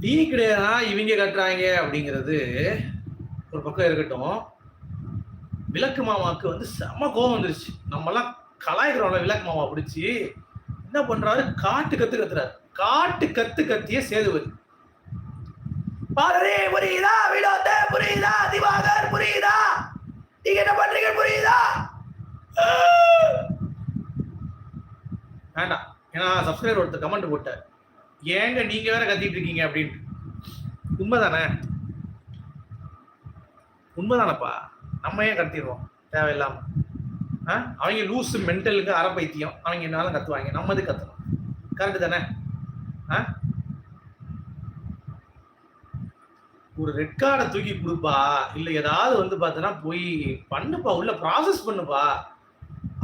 Tea கிடையாதுனா இவங்க கட்டுறாங்க அப்படிங்கிறது ஒரு பக்கம் இருக்கட்டும். விளக்கு மாமாவுக்கு வந்து செம கோபம் வந்துருச்சு. நம்மலாம் கலாய்க்கிறோம்ல விளக்கு மாமா பிடிச்சி. என்ன பண்றாரு? காட்டு கத்து கத்துறாரு. காட்டு கத்து கத்திய சேதுபதி. பாரரே புரியுதா? வினோத புரியுதா? திவாகர் புரியுதா? நீங்க என்ன பண்றீங்க? புரியுதா? வேண்டாம் ஏன்னா சப்ஸ்கிரைபர் ஒருத்தர் கமெண்ட் போட்டார். ஏங்க நீங்க வேற கத்திட்டு இருக்கீங்க அப்படின்ட்டு. உண்மைதானே? உண்மைதானப்பா. நம்ம ஏன் கத்திடுவோம் தேவையில்லாம. ஆ? அவங்க லூசு மென்டலுக்கு அறப்பைத்தியம் பைத்தியம். அவங்க என்னாலும் கத்துவாங்க. நம்ம இது கத்துறோம் கரெக்டு தானே? ஆ? ஒரு ரெட் கார்டை தூக்கி கொடுப்பா. இல்லை ஏதாவது வந்து பார்த்தோன்னா போய் பண்ணுப்பா. உள்ள ப்ராசஸ் பண்ணுப்பா.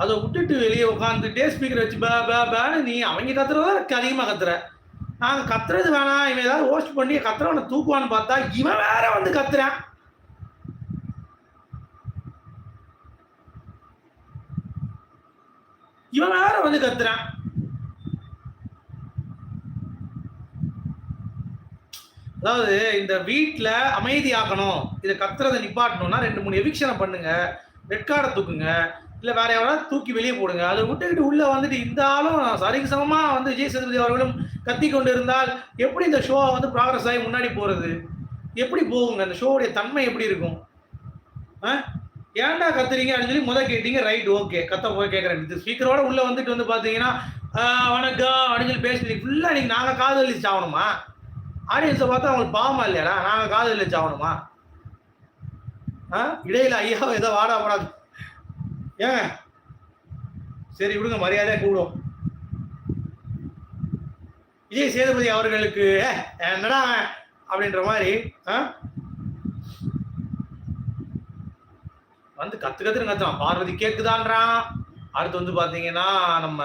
அதை விட்டுட்டு வெளியே உட்காந்துட்டே ஸ்பீக்கர் வச்சு பே பே பேன்னு நீ அவங்க கத்துறத அதிகமாக கத்துற. நாங்கள் கத்துறது வேணாம் இவன் ஏதாவது ஹோஸ்ட் பண்ணி கத்துறவனை தூக்குவான்னு பார்த்தா இவன் வேற வந்து கத்துறான். இவன் வேற வந்து கத்துறான். அதாவது இந்த வீட்டில் அமைதியாக்கணும். இதை கத்துறதை நிப்பாட்டணும்னா ரெண்டு மூணு எவிக்ஷனை பண்ணுங்க. ரெட் கார்டை தூக்குங்க. இல்ல வேற யாராவது தூக்கி வெளியே போடுங்க. அதை விட்டுக்கிட்டு உள்ள வந்துட்டு இருந்தாலும் சரிக்கு சமமா வந்து விஜய் சேதுபதி அவர்களும் கத்தி கொண்டு இருந்தால் எப்படி இந்த ஷோ வந்து ப்ராக்ரஸ் ஆகி முன்னாடி போறது? எப்படி போகுங்க? அந்த ஷோவுடைய தன்மை எப்படி இருக்கும்? ஆ? ஏன்டா கத்துறீங்க? அப்படின்னு சொல்லி முத கேட்டீங்க ரைட் ஓகே கத்த போய் கேட்குறேன் இது ஸ்பீக்கரோட உள்ள வந்துட்டு வந்து பாத்தீங்கன்னா வணக்கம். அப்படின்னு சொல்லி பேசி ஃபுல்லா நீங்க நாங்க காதலிச்சு ஆகணுமா ஆடியன்ஸை பார்த்தா அவங்களுக்கு பாவமா இல்லையாடா? நாங்க காதலிச்சு ஆகணுமா ஆ? இடையில ஐயா ஏதோ வாடா போடாது ஏன் சரி விடுங்க மரியாதையா கூடும் விஜய் சேதுபதி அவர்களுக்கு என்னடா அப்படின்ற மாதிரி ஆ? வந்து கத்து கத்துன்னு கத்துறான். பார்வதி கேக்குதான்றான். அடுத்து வந்து பாத்தீங்கன்னா நம்ம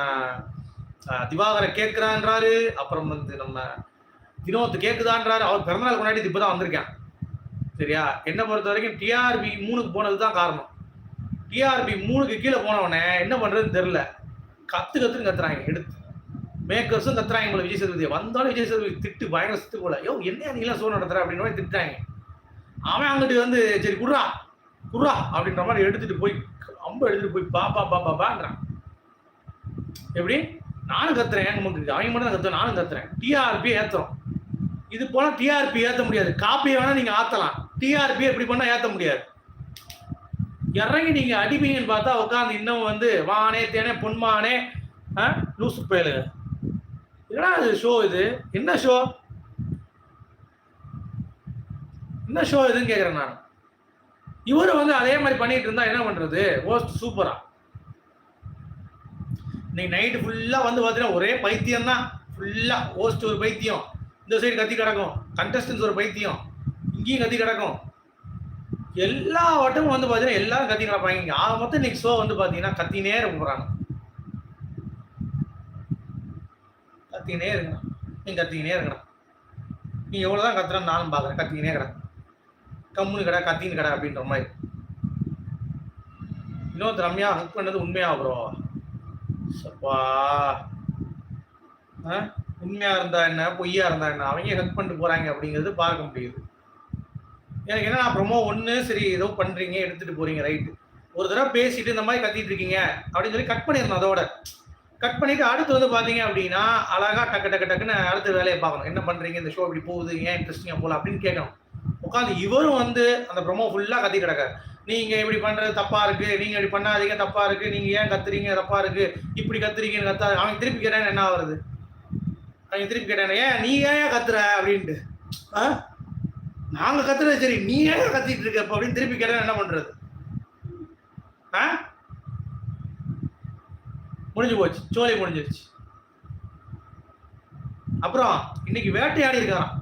திவாகரை கேட்கிறான்றாரு அப்புறம் வந்து நம்ம தினோத்து கேக்குதான்றாரு. அவர் பிறந்தநாள் கொண்டாடி இப்பதான் வந்திருக்கேன். சரியா? என்ன பொறுத்த வரைக்கும் டிஆர்பி மூணுக்கு போனது தான் காரணம். டிஆர்பி மூணுக்கு கீழே போனவனே என்ன பண்ணுறதுன்னு தெரில கத்து கத்துன்னு கத்துறாங்க எடுத்து. மேக்கர்ஸும் கத்துறாங்க போல விஜய் சேதுபதி. வந்தாலும் விஜய் சேதுபதி திட்டு பயங்கர சித்து போல. யோ என்ன நீ சோ நடத்துற அப்படின்னு மாதிரி திட்டாங்க அவன் அங்கிட்டு வந்து சரி குடுறா குடுறா அப்படின்ற மாதிரி எடுத்துட்டு போய் அம்பு எடுத்துட்டு போய் பா பா பா பா பான்றான். எப்படி? நானும் கத்துறேன் நமக்கு அவங்க மட்டும் தான் கத்துறேன். நானும் கத்துறேன் டிஆர்பி ஏத்துறோம். இது போல டிஆர்பி ஏற்ற முடியாது. காப்பியை வேணா நீங்க ஆத்தலாம். டிஆர்பி எப்படி பண்ணா ஏற்ற முடியாது. இறங்கி நீங்க அடிப்பீங்கன்னு பார்த்தா உட்காந்து இன்னும் வந்து வானே தேனே பொன்மானே ஆ, லூசு பயலு. என்னடா இது ஷோ இது? என்ன ஷோ என்ன ஷோ இதுன்னு கேட்குறேன் நான். இவரு வந்து அதே மாதிரி பண்ணிட்டு இருந்தா என்ன பண்றது? ஓஸ்ட் சூப்பரா இன்னைக்கு நைட்டு ஃபுல்லா வந்து பார்த்தீங்கன்னா ஒரே பைத்தியம் தான் ஃபுல்லா ஓஸ்ட் ஒரு பைத்தியம். இந்த சைடு கத்தி கிடக்கும். கண்டஸ்டன்ஸ் ஒரு பைத்தியம். இங்கேயும் கத்தி கிடக்கும். எல்லா வட்டமும் வந்து பார்த்தீங்கன்னா எல்லாரும் கத்தி கிடப்பாங்க ஆக மொத்தம் இன்னைக்கு ஷோ வந்து பார்த்தீங்கன்னா கத்தினே இருக்க போகிறாங்க கத்தினே இருக்கணும் நீ கத்தினே இருக்கணும் நீ எவ்வளோ தான் கத்துறன்னு நானும் பார்க்குறேன் கத்தினே கிடக்கு கம்முனு கடை கத்தின்னு கடை அப்படின்ற மாதிரி. இன்னொருத்தர் ரம்யா ஹக் பண்ணது உண்மையா ப்ரோ சப்பா. ஆ? இருந்தா என்ன? பொய்யா இருந்தா என்ன? அவங்க ஹக் பண்ணிட்டு போகிறாங்க அப்படிங்கிறது பார்க்க முடியுது. எனக்கு என்ன ப்ரொமோ ஒன்று சரி ஏதோ பண்ணுறீங்க எடுத்துகிட்டு போகிறீங்க ரைட்டு ஒரு தடவை பேசிட்டு இந்த மாதிரி கத்திட்டு இருக்கீங்க அப்படின்னு சொல்லி கட் பண்ணிடணும் அதோட. கட் பண்ணிட்டு அடுத்து வந்து பார்த்தீங்க அப்படின்னா அழகா டக்கு டக்கு டக்குன்னு அடுத்த வேலையை பார்க்கணும். என்ன பண்ணுறீங்க இந்த ஷோ இப்படி போகுது ஏன் இன்ட்ரெஸ்டிங்காக போகல அப்படின்னு கேட்கணும். உட்காந்து இவரும் வந்து அந்த ப்ரொமோ ஃபுல்லாக கத்தி கிடக்காரு. நீங்கள் இப்படி பண்ணுறது தப்பாக இருக்குது நீங்கள் இப்படி பண்ணாதீங்க தப்பாக இருக்குது நீங்கள் ஏன் கத்துறீங்க தப்பாக இருக்குது இப்படி கத்துறீங்கன்னு கத்தா அவன் திருப்பி கேட்டாங்க என்ன ஆகுறது? அவன் திருப்பி கேட்டானே ஏன் நீ ஏன் கத்துற? அப்படின்ட்டு. ஆ? நாங்க கத்துறது சரி நீ ஏன் கத்திட்டு இருக்க அப்படின்னு திருப்பி கேட்டா என்ன பண்றது? ஆ? முடிஞ்சு போச்சு சோலை முடிஞ்சிருச்சு. அப்புறம் இன்னைக்கு வேட்டையாடி இருக்காராம்.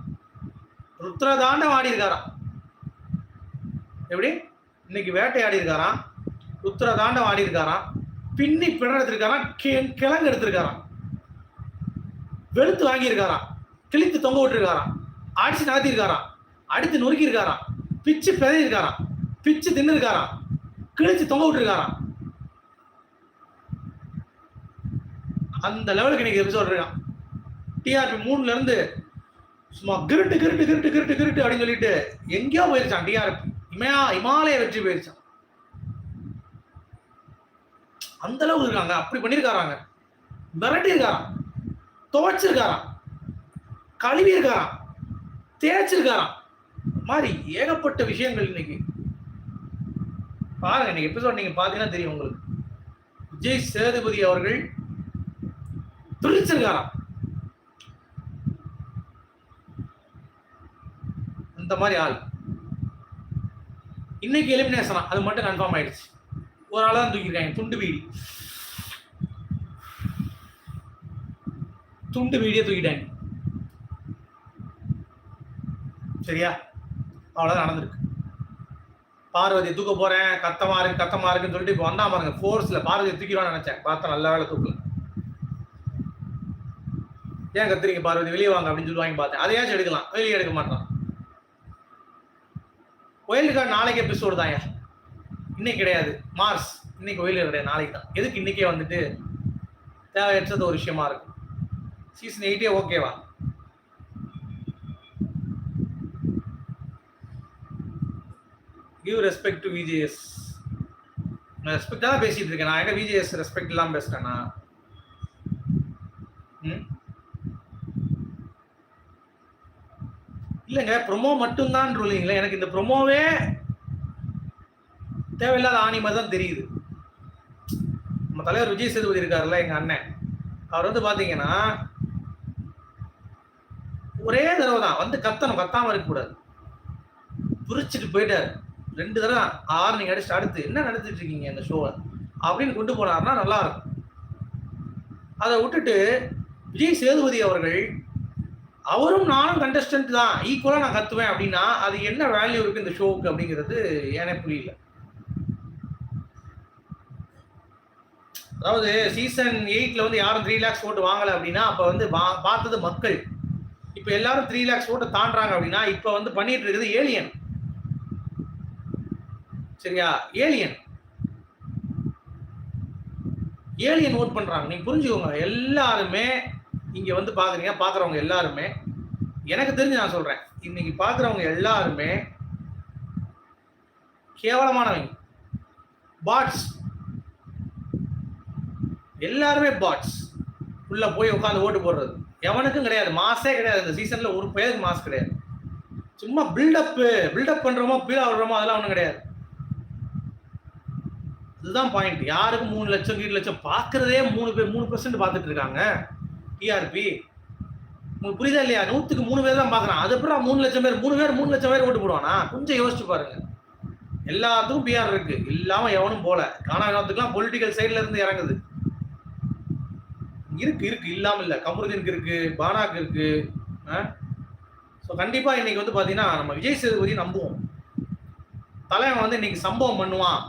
ருத்ரதாண்டம் ஆடி இருக்காராம். எப்படி? இன்னைக்கு வேட்டையாடி இருக்காராம். ருத்ரதாண்டம் ஆடி இருக்காராம். பின்னி பிணம் எடுத்திருக்காராம். கிழங்கு எடுத்திருக்காராம். வெளுத்து வாங்கியிருக்காராம் கிழித்து தொங்க விட்டுருக்காராம். அடிச்சு நகர்த்திருக்காராம் அடித்து நொறுக்கி இருக்காராம் பிச்சு பிதறி இருக்காராம் பிச்சு தின்னு இருக்காராம் கிழிச்சு தொங்க விட்டுருக்காராம். அந்த லெவலுக்கு இன்னைக்கு எபிசோட் இருக்கான் டிஆர்பி மூணுல இருந்து சும்மா கிருட்டு கிருட்டு கிருட்டு கிருட்டு கிருட்டு அப்படின்னு சொல்லிட்டு எங்கேயோ போயிருச்சான் டிஆர்பி இமயா இமாலய வெற்றி போயிருச்சான் அந்த அளவு இருக்காங்க. அப்படி பண்ணியிருக்காராங்க மிரட்டி இருக்காராம் துவைச்சிருக்காராம். கழுவி இருக்காராம் தேய்ச்சிருக்காராம். மாதிரி ஏகப்பட்ட விஷயங்கள் இன்னைக்கு. பாருங்க இன்னைக்கு எபிசோட் நீங்க பாத்தீங்கன்னா தெரியும் உங்களுக்கு. விஜய் சேதுபதி அவர்கள் துணிச்சிருக்காராம் அந்த மாதிரி ஆள். இன்னைக்கு எலிமினேஷனா அது மட்டும் கன்ஃபார்ம் ஆயிடுச்சு. ஒரு ஆளா தான் தூக்கிருக்காங்க துண்டு வீடி துண்டு வீடியோ தூக்கிட்டாங்க. சரியா? அவ்வளோதான் நடந்திருக்கு. பார்வதி தூக்க போகிறேன் கத்தமாக இருக்கு கத்தமாக இருக்குன்னு சொல்லிட்டு இப்போ வந்தா பாருங்க ஃபோர்ஸில் பார்வதி தூக்கிடுவான்னு நினைச்சேன். பார்த்தா நல்ல வேலை தூக்கல. ஏன் கத்துறீங்க பார்வதி? வெளியே வாங்க அப்படின்னு சொல்லி வாங்கி பார்த்தேன். அதையாச்சும் எடுக்கலாம். வெளியே எடுக்க மாட்டான். ஒயில்டு கார்டு நாளைக்கு எபிசோடு தான் இன்னைக்கு கிடையாது. மார்ஸ். இன்னைக்கு ஒயில்டு கிடையாது. நாளைக்கு தான். எதுக்கு இன்னைக்கே வந்துட்டு தேவையற்றது ஒரு விஷயமா இருக்கும். சீசன் எயிட்டே ஓகேவா கிவ் ரெஸ்பெக்ட் டு விஜிஎஸ் நான் ரெஸ்பெக்ட் தான் பேசிட்டு இருக்கேன். நான் என்ன விஜிஎஸ் ரெஸ்பெக்ட் இல்லாமல் பேசுறேன்னா? இல்லைங்க ப்ரொமோ மட்டும்தான் இல்லைங்களா எனக்கு இந்த ப்ரொமோவே தேவையில்லாத ஆணி மாதிரி தான் தெரியுது. நம்ம தலைவர் விஜய் சேதுபதி இருக்காருல்ல எங்க அண்ணன். அவர் வந்து பாத்தீங்கன்னா ஒரே தடவை தான் வந்து கத்தணும். கத்தாம இருக்கக்கூடாது புரிச்சுட்டு போயிட்டாரு. ரெண்டு தடவை ஆறு நீங்க அடிச்சு அடுத்து என்ன நடத்திட்டு இருக்கீங்க இந்த ஷோவை அப்படின்னு கொண்டு போனாருன்னா நல்லா இருக்கும். அதை விட்டுட்டு விஜய் சேதுபதி அவர்கள் அவரும் நானும் கண்டஸ்டன்ட் தான் ஈக்குவலாக நான் கத்துவேன் அப்படின்னா அது என்ன வேல்யூ இருக்கு இந்த ஷோவுக்கு அப்படிங்கிறது எனக்கு புரியல. அதாவது சீசன் எயிட்ல வந்து யாரும் த்ரீ லேக்ஸ் ஓட்டு வாங்கலை அப்படின்னா அப்போ வந்து பார்த்தது மக்கள். இப்போ எல்லாரும் த்ரீ லேக்ஸ் ஓட்டு தாண்டுறாங்க அப்படின்னா இப்போ வந்து பண்ணிட்டு இருக்குது ஏலியன் சரியா? ஏலியன் ஏலியன் ஓட் பண்றாங்க. நீங்க புரிஞ்சுக்கோங்க. எல்லாருமே இங்க வந்து பாக்குறீங்க பாக்குறவங்க எல்லாருமே. எனக்கு தெரிஞ்சு நான் சொல்றேன். இன்னைக்கு பாக்குறவங்க எல்லாருமே கேவலமானவங்க. பாட்ஸ் எல்லாருமே பாட்ஸ் உள்ள போய் உட்காந்து ஓட்டு போடுறது. எவனுக்கும் கிடையாது. மாசே கிடையாது. இந்த சீசன்ல ஒரு பேருக்கு மாஸ் கிடையாது. சும்மா பில்டப் பில்டப் பண்றோமோ பீல் ஆடுறோமோ அதெல்லாம் ஒன்றும் கிடையாது. இதுதான் பாயிண்ட் யாருக்கும் மூணு லட்சம் கீழ் லட்சம்? பார்க்குறதே மூணு பேர் மூணு பர்சன்ட் பார்த்துட்டு இருக்காங்க. டிஆர்பி உங்களுக்கு புரியுதா இல்லையா? நூற்றுக்கு மூணு பேர் தான் பார்க்குறான். அது அப்புறம் மூணு லட்சம் பேர் மூணு பேர் மூணு லட்சம் பேர் ஓட்டு போடுவானா? கொஞ்சம் யோசிச்சு பாருங்க. எல்லாத்துக்கும் பிஆர் இருக்கு. இல்லாமல் எவனும் போல. காணாமத்துக்குலாம் பொலிட்டிக்கல் சைட்ல இருந்து இறங்குது. இருக்கு இருக்கு. இல்லாமல் இல்லை. கமருதீனுக்கு இருக்கு பானாக்கு இருக்கு. ஸோ கண்டிப்பாக இன்னைக்கு வந்து பார்த்தீங்கன்னா நம்ம விஜய் சேதுபதி நம்புவோம். தலைவன் வந்து இன்னைக்கு சம்பவம் பண்ணுவான்.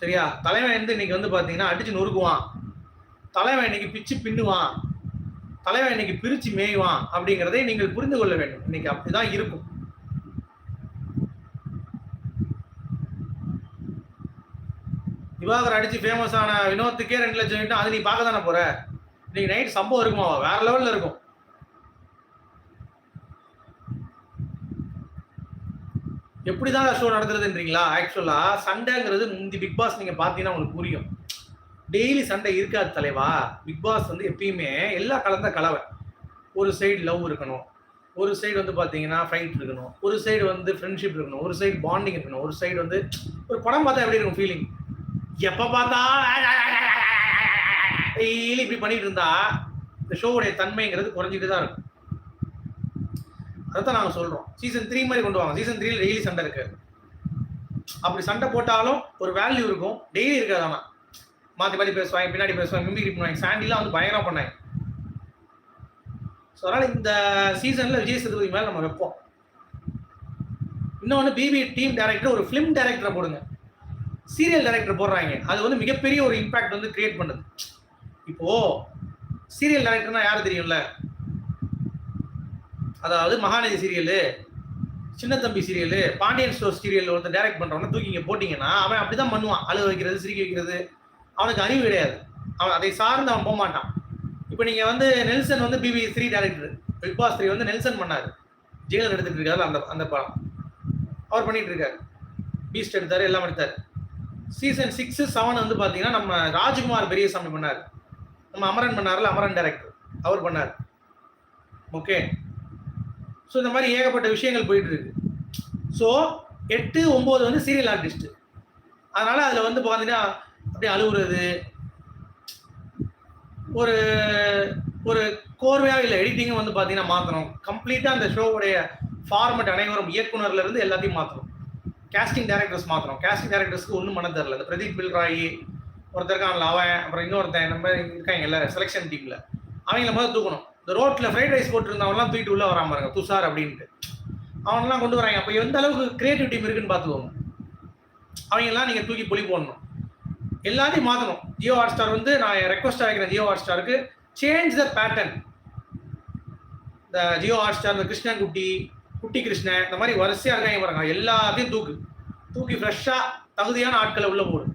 சரியா? தலைவன் வந்து இன்னைக்கு வந்து பார்த்தீங்கன்னா அடிச்சு நொறுக்குவான். தலைவன் இன்னைக்கு பிச்சு பின்னுவான். தலைவன் இன்னைக்கு பிரிச்சு மேய்வான் அப்படிங்கிறதை நீங்கள் புரிந்து கொள்ள வேண்டும். இன்னைக்கு அப்படிதான் இருக்கும். திவாகர் அடிச்சு ஃபேமஸ் ஆன வினோத்துக்கே ரெண்டு லட்சம் கிட்ட அது நீ பார்க்க தானே போற? இன்னைக்கு நைட் சம்பவம் இருக்குமா? வேற லெவல்ல இருக்கும். எப்படிதான் ஷோ நடத்துறதுன்றீங்களா ஆக்சுவலாக சண்டைங்கிறது முந்தி பிக் பாஸ் நீங்கள் பார்த்தீங்கன்னா உங்களுக்கு புரியும் டெய்லி சண்டை இருக்காது தலைவா பிக் பாஸ் வந்து எப்பயுமே எல்லா கலந்த கலவை ஒரு சைடு லவ் இருக்கணும் ஒரு சைடு வந்து பார்த்தீங்கன்னா ஃபைட் இருக்கணும் ஒரு சைடு வந்து ஃப்ரெண்ட்ஷிப் இருக்கணும் ஒரு சைடு பாண்டிங் இருக்கணும் ஒரு சைடு வந்து ஒரு படம் பார்த்தா எப்படி இருக்கும் ஃபீலிங் எப்போ பார்த்தா டெய்லி இப்படி பண்ணிட்டு இருந்தா இந்த ஷோவுடைய தன்மைங்கிறது குறைஞ்சிட்டு தான் இருக்கும் அதான் நாங்க சொல்றோம். சீசன் த்ரீ மாதிரி கொண்டு வாங்க. சீசன் த்ரீல டெய்லி சண்டை இருக்கு. அப்படி சண்டை போட்டாலும் ஒரு வேல்யூ இருக்கும். டெய்லி இருக்காது ஆனா. மாத்தி மாத்தி பேசுவாங்க பின்னாடி பேசுவாங்க மிமிக்ரி பண்ணுவாங்க. சாண்டிலாம் வந்து பயங்கரம் பண்ணாங்க. ஸோ அதனால இந்த சீசன்ல விஜய் சேதுபதி மேலே நம்ம வைப்போம். இன்னொன்று பிபி டீம் டேரக்டர் ஒரு ஃபிலிம் டேரக்டரை போடுங்க. சீரியல் டேரக்டர் போடுறாங்க. அது வந்து மிகப்பெரிய ஒரு இம்பாக்ட் வந்து கிரியேட் பண்ணுது. இப்போ சீரியல் டேரக்டர்னா யார் தெரியும்ல? அதாவது Mahanadhi serial Chinna Thambi serial Pandian store serial ஒருத்தர் டைரக்ட் பண்றவன தூக்கி இங்கே போட்டிங்கன்னா அவன் அப்படிதான் பண்ணுவான். அழுக வைக்கிறது சிரிக்க வைக்கிறது. அவனுக்கு அறிவு கிடையாது. அவன் அதை சார்ந்து அவன் போக மாட்டான். இப்போ நீங்கள் வந்து நெல்சன் வந்து BB three director Bigg Boss three வந்து நெல்சன் பண்ணார். ஜெயிலர் எடுத்துட்டு இருக்காரு அந்த அந்த படம். அவர் பண்ணிட்டு இருக்காரு. பீஸ்ட் எடுத்தார் எல்லாம் எடுத்தார். சீசன் சிக்ஸு செவன் வந்து பார்த்தீங்கன்னா நம்ம ராஜ்குமார் பெரியசாமி பண்ணார். நம்ம அமரன் பண்ணார்ல அமரன் டேரக்டர் அவர் பண்ணார். ஓகே ஸோ இந்த மாதிரி ஏகப்பட்ட விஷயங்கள் போயிட்டு இருக்கு ஸோ எட்டு ஒம்பது வந்து சீரியல் ஆர்டிஸ்ட் அதனால அதில் வந்து பார்த்தீங்கன்னா அப்படியே அழுகுறது ஒரு ஒரு கோர்வையாக இல்லை எடிட்டிங்கும் வந்து பார்த்தீங்கன்னா மாற்றணும் கம்ப்ளீட்டாக அந்த ஷோவுடைய ஃபார்மெட் அனைவரும் இயக்குனர்ல இருந்து எல்லாத்தையும் மாற்றணும் கேஸ்டிங் டேரக்டர்ஸ் மாற்றணும் கேஸ்டிங் டேரக்டர்ஸ்க்கு ஒன்றும் பண்ண தெரில இந்த பிரதீப் பில்ராயி ஒருத்தருக்கான்ல அவன் அப்புறம் இன்னொருத்தன் நம்ம இருக்காங்க எல்லாரும் செலெக்ஷன் டீமில் அவங்கள முதல்ல தூக்கணும். இந்த ரோட்டில் ஃப்ரைட் ரைஸ் போட்டுருந்தவங்கலாம் தூக்கிட்டு உள்ளே வராம பாருங்க துஷார் அப்படின்ட்டு. அவனெல்லாம் கொண்டு வராங்க. அப்போ எந்த அளவுக்கு கிரியேட்டிவ் டீம் இருக்குன்னு பார்த்துக்கோங்க. அவங்கெல்லாம் நீங்கள் தூக்கி புளி போடணும். எல்லாத்தையும் மாற்றணும் ஜியோ ஹாட் ஸ்டார் வந்து நான் ரெக்வஸ்ட் ஆகிக்கிறேன் ஜியோ ஹாட் ஸ்டாருக்கு சேஞ்ச் த பேட்டர்ன் இந்த ஜியோ ஹாட் ஸ்டார் இந்த கிருஷ்ணன் குட்டி குட்டி கிருஷ்ணன் இந்த மாதிரி வரிசையாக இருக்காங்க பாருங்க. எல்லாத்தையும் தூக்கு. தூக்கி ஃப்ரெஷ்ஷாக தகுதியான ஆட்களை உள்ளே போடு.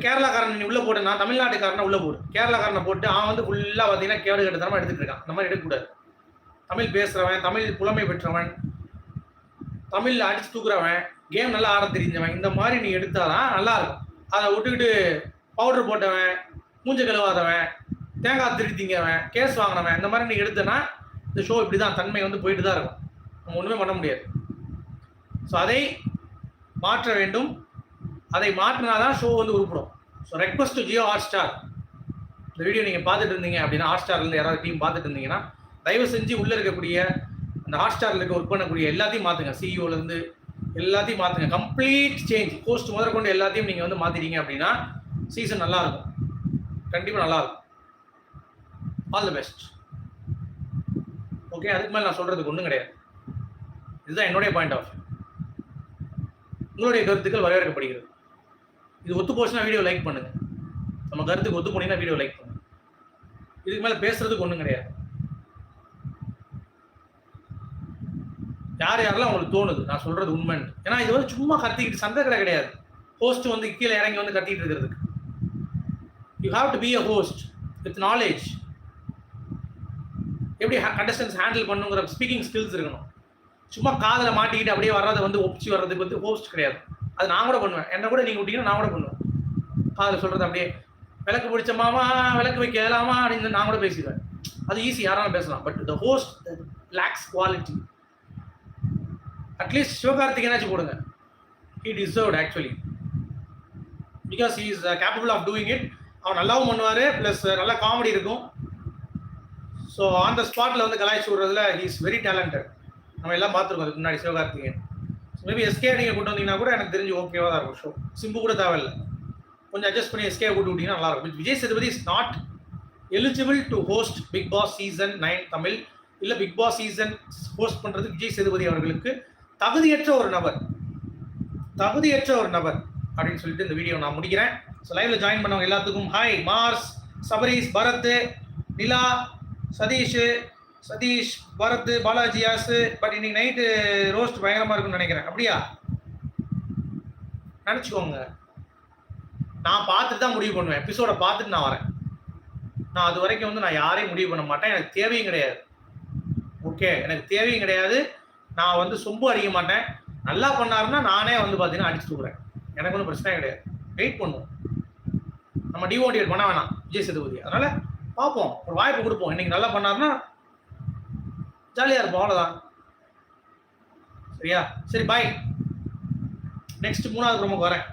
கேரளாக்காரன் நீ உள்ளே போட்டு நான் தமிழ்நாட்டுக்காரனை உள்ளே போடு. கேரளாக்காரனை போட்டு அவன் வந்து ஃபுல்லாக பார்த்தீங்கன்னா கேடு கட்டுத்தனமாக எடுத்துட்டு இருக்கான். அந்த மாதிரி எடுக்கக்கூடாது. தமிழ் பேசுகிறவன் தமிழ் புலமை பெற்றவன் தமிழில் அடிச்சு தூக்குறவன் கேம் நல்லா ஆட தெரிஞ்சவன் இந்த மாதிரி நீ எடுத்தாதான் நல்லா இருக்கும். அதை விட்டுக்கிட்டு பவுடர் போட்டவன் மூஞ்ச கழுவாதவன் தேங்காய் திருடி திங்கவன் கேஸ் வாங்கினவன் இந்த மாதிரி நீ எடுத்தனா இந்த ஷோ இப்படி தான் தன்மை வந்து போயிட்டு தான் இருக்கும். நம்ம ஒன்றுமே பண்ண முடியாது. ஸோ அதை மாற்ற வேண்டும். அதை மாற்றினாதான் ஷோ வந்து உருப்படும். So request to Jio Hotstar இந்த வீடியோ நீங்கள் பார்த்துட்டு இருந்தீங்க அப்படின்னா ஹாட் ஸ்டார்லேருந்து யாராவது டீம் பார்த்துட்டு இருந்தீங்கன்னா தயவு செஞ்சு உள்ளே இருக்கக்கூடிய அந்த ஹாட் ஸ்டாரில் இருக்க ஒர்க் பண்ணக்கூடிய எல்லாத்தையும் மாற்றுங்க சிஇஓலேருந்து எல்லாத்தையும் மாற்றுங்க கம்ப்ளீட் சேஞ்ச் போஸ்ட் முதற்கொண்டு எல்லாத்தையும் நீங்கள் வந்து மாற்றிட்டீங்க அப்படின்னா சீசன் நல்லா இருக்கும் கண்டிப்பாக நல்லாயிருக்கும். ஆல் தி பெஸ்ட் ஓகே அதுக்கு மேலே நான் சொல்கிறதுக்கு ஒன்றும் கிடையாது. இதுதான் என்னுடைய பாயிண்ட் ஆஃப் உங்களுடைய கருத்துக்கள் வரவேற்கப்படுகிறது. இது ஒத்து போச்சுன்னா வீடியோ லைக் பண்ணுங்க. நம்ம கருத்துக்கு ஒத்து போனீங்கன்னா வீடியோ லைக் பண்ணுங்க. இதுக்கு மேலே பேசுறதுக்கு ஒன்றும் கிடையாது. யார் யாரெல்லாம் உங்களுக்கு தோணுது? நான் சொல்றது உண்மைன்னு. ஏன்னா இது வந்து சும்மா கத்திக்கிட்டு சந்தை கடை கிடையாது. ஹோஸ்ட் வந்து கீழே இறங்கி வந்து கத்திட்டு இருக்கிறதுக்கு. You have to be a host with knowledge எப்படி கண்டஸ்டன்ஸ் ஹேண்டில் பண்ணுங்கிற ஸ்பீக்கிங் ஸ்கில்ஸ் இருக்கணும். சும்மா காதில் மாட்டிக்கிட்டு அப்படியே வர்றதை வந்து ஒப்பிச்சு வர்றதுக்கு வந்து ஹோஸ்ட் கிடையாது. அது நான் கூட பண்ணுவேன். என்ன கூட நீங்கள் விட்டீங்கன்னா நான் கூட பண்ணுவேன். காதல் சொல்கிறது அப்படியே விளக்கு பிடிச்ச மாமா விளக்கு வைக்கலாமா அப்படின்னு நான் கூட பேசிடுவேன். அது ஈஸி யாராலும் பேசலாம். But the host lacks quality at least சிவகார்த்திகேயனாச்சும் போடுங்க. He deserved actually because he is capable of doing it அவன் நல்லாவும் பண்ணுவார். ப்ளஸ் uh, நல்லா காமெடி இருக்கும். ஸோ ஆன் த ஸ்பாட்டில் வந்து கலாய்ச்சி விடுறதுல ஹி இஸ் வெரி டேலண்டட் நம்ம எல்லாம் பார்த்துருக்கோம் அதுக்கு முன்னாடி சிவகார்த்திகேயன். மேபி எஸ்கே நீங்கள் கொண்டு வந்தீங்கன்னா கூட எனக்கு தெரிஞ்சு ஓகேவாக தான் இருக்கும். ஷோ சிம்பு கூட தேவையில்ல. கொஞ்சம் அட்ஜஸ்ட் பண்ணி எஸ்கே கூட்டு விட்டீங்கன்னா நல்லா இருக்கும். Vijay Sethupathi is not eligible to host Bigg Boss season nine Tamil. இல்லை பிக் பாஸ் சீசன் ஹோஸ்ட் பண்ணுறது விஜய் சேதுபதி அவர்களுக்கு தகுதியற்ற ஒரு நபர். தகுதியற்ற ஒரு நபர் அப்படின்னு சொல்லிட்டு இந்த வீடியோ நான் முடிக்கிறேன். ஸோ லைவ்ல ஜாயின் பண்ணவங்க எல்லாத்துக்கும் hi Mars Sabareesh Bharath Nila Sathish Sathish Bharath Balaji Aasu but இன்னைக்கு நைட்டு ரோஸ்ட் பயங்கரமா இருக்கும்னு நினைக்கிறேன். அப்படியா? நினச்சிக்கோங்க. நான் பார்த்துட்டு தான் முடிவு பண்ணுவேன். எபிசோட பார்த்துட்டு நான் வரேன். நான் அது வரைக்கும் வந்து நான் யாரையும் முடிவு பண்ண மாட்டேன். எனக்கு தேவையும் கிடையாது. ஓகே எனக்கு தேவையும் கிடையாது. நான் வந்து சொம்பு அடிக்க மாட்டேன். நல்லா பண்ணாருன்னா நானே வந்து பார்த்தீங்கன்னா அடிச்சுட்டு தூக்குறேன். எனக்கு ஒன்றும் பிரச்சனை கிடையாது. வெயிட் பண்ணுவோம். நம்ம டிமோட்டிவேட் பண்ண வேணாம். விஜய் சேதுபதி. அதனால பார்ப்போம். ஒரு வாய்ப்பு கொடுப்போம். இன்னைக்கு நல்லா பண்ணாருன்னா ஜாலியாக இருப்போம் அவ்வளோதான் சரியா? சரி பாய் நெக்ஸ்ட் மூணாவது ப்ரோமோக்கு வரேன்.